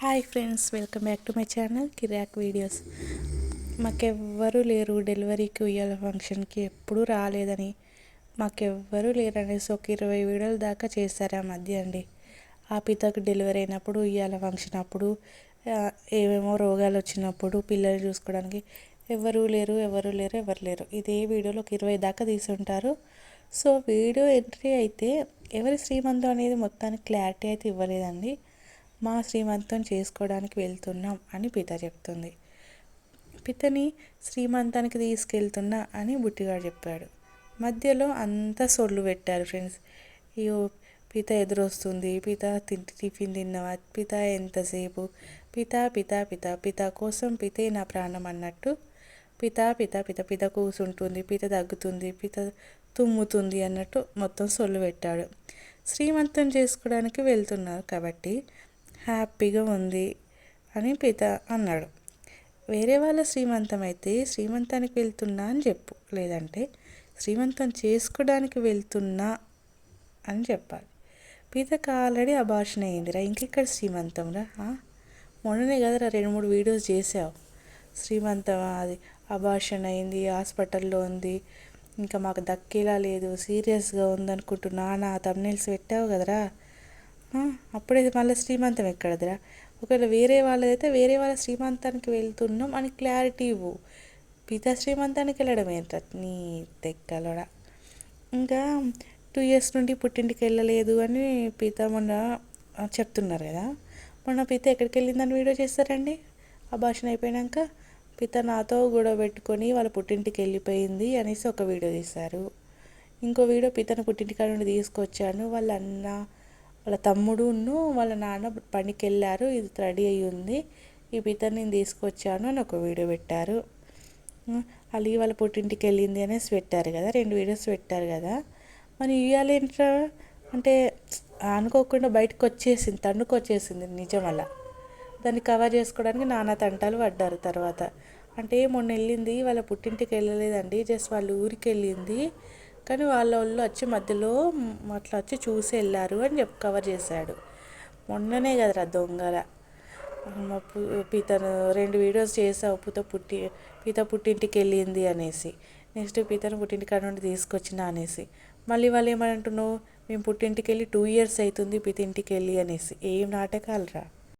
Hi friends welcome back to my channel Kirik videos మాకెవ్వరూ లేరు డెలివరీకి ఉయ్యాల ఫంక్షన్కి. ఎప్పుడూ రాలేదని. మాకెవ్వరూ లేరు అనేసి ఒక ఇరవై వీడియోల దాకా చేశారు ఆ మధ్య అండి. ఆ పితకు డెలివరీ అయినప్పుడు ఉయ్యాల ఫంక్షన్ అప్పుడు ఏమేమో రోగాలు వచ్చినప్పుడు పిల్లలు చూసుకోవడానికి ఎవరు లేరు ఎవరు లేరు ఎవరు లేరు. ఇదే వీడియోలో ఒక ఇరవై దాకా తీసుంటారు సో వీడియో ఎంట్రీ అయితే ఎవరి శ్రీమంతం అనేది మొత్తానికి క్లారిటీ అయితే ఇవ్వలేదండి. మా శ్రీమంతం చేసుకోవడానికి వెళ్తున్నాం అని పిత చెప్తుంది. పితని శ్రీమంతానికి తీసుకెళ్తున్నా అని బుట్టిగాడు చెప్పాడు. మధ్యలో అంతా సొళ్ళు పెట్టారు ఫ్రెండ్స్. అయ్యో పిత ఎదురొస్తుంది. పిత తింటి టిఫిన్ తిన్నవా? పిత ఎంతసేపు? పిత పిత పిత పిత కోసం పితే నా ప్రాణం అన్నట్టు పిత పిత పిత పిత కూసుంటుంది. పిత తగ్గుతుంది. పిత తుమ్ముతుంది అన్నట్టు మొత్తం సొల్లు పెట్టాడు. శ్రీమంతం చేసుకోవడానికి వెళ్తున్నారు కాబట్టి హ్యాపీగా ఉంది అని పిత అన్నాడు. వేరే వాళ్ళ శ్రీమంతం అయితే శ్రీమంతానికి వెళ్తున్నా అని చెప్పు. లేదంటే శ్రీమంతం చేసుకోవడానికి వెళ్తున్నా అని చెప్పాలి. పీతకు ఆల్రెడీ అభాషణ అయిందిరా. ఇంకెక్కడ శ్రీమంతంరా మొన్ననే కదరా రెండు మూడు వీడియోస్ చేసావు. శ్రీమంతం అది అభాషణ అయింది హాస్పిటల్లో ఉంది ఇంకా మాకు దక్కేలా లేదు సీరియస్గా ఉందనుకుంటున్నా నా తమ్నెల్స్ పెట్టావు కదరా? అప్పుడే మళ్ళీ శ్రీమంతం ఎక్కడదిరా? ఒకవేళ వేరే వాళ్ళదైతే వేరే వాళ్ళ శ్రీమంతానికి వెళ్తున్నాం అని క్లారిటీ ఇవ్వు. పిత శ్రీమంతానికి వెళ్ళడం ఏంట నీ తెక్కలడ? ఇంకా టూ ఇయర్స్ నుండి పుట్టింటికి వెళ్ళలేదు అని పిత మొన్న చెప్తున్నారు కదా. మొన్న పిత ఎక్కడికి వెళ్ళిందని వీడియో చేస్తారండి? ఆ భాషణ అయిపోయాక పిత నాతో గొడవ పెట్టుకొని వాళ్ళ పుట్టింటికి వెళ్ళిపోయింది అనేసి ఒక వీడియో తీశారు. ఇంకో వీడియో పితను పుట్టింటికాడ నుండి తీసుకొచ్చాను. వాళ్ళ అన్న వాళ్ళ తమ్ముడును వాళ్ళ నాన్న పనికి వెళ్ళారు ఇది రెడీ అయ్యి ఉంది ఈ పితని నేను తీసుకొచ్చాను అని ఒక వీడియో పెట్టారు. అలీ వాళ్ళ పుట్టింటికి వెళ్ళింది అనేసి పెట్టారు కదా రెండు వీడియోస్ పెట్టారు కదా. మరి ఇవాళ ఏంట్రా? అంటే అనుకోకుండా బయటకు వచ్చేసింది తండ్రికి వచ్చేసింది నిజం అలా. దాన్ని కవర్ చేసుకోవడానికి నానా తంటాలు పడ్డారు తర్వాత. అంటే మొన్న వెళ్ళింది వాళ్ళ పుట్టింటికి వెళ్ళలేదండి జస్ట్ వాళ్ళ ఊరికి వెళ్ళింది కానీ వాళ్ళ వాళ్ళు వచ్చి మధ్యలో అట్లా వచ్చి చూసి వెళ్ళారు అని చెప్పి కవర్ చేశాడు. మొన్ననే కదరా దొంగల. మా పీతను రెండు వీడియోస్ చేసావు పూత పుట్టి పీత పుట్టింటికి వెళ్ళింది అనేసి. నెక్స్ట్ పీతను పుట్టింటి కాడ నుండి తీసుకొచ్చిన అనేసి. మళ్ళీ వాళ్ళు ఏమంటున్నావు మేము పుట్టింటికి వెళ్ళి టూ ఇయర్స్ అవుతుంది పీత ఇంటికి వెళ్ళి అనేసి. ఏం నాటకాలరా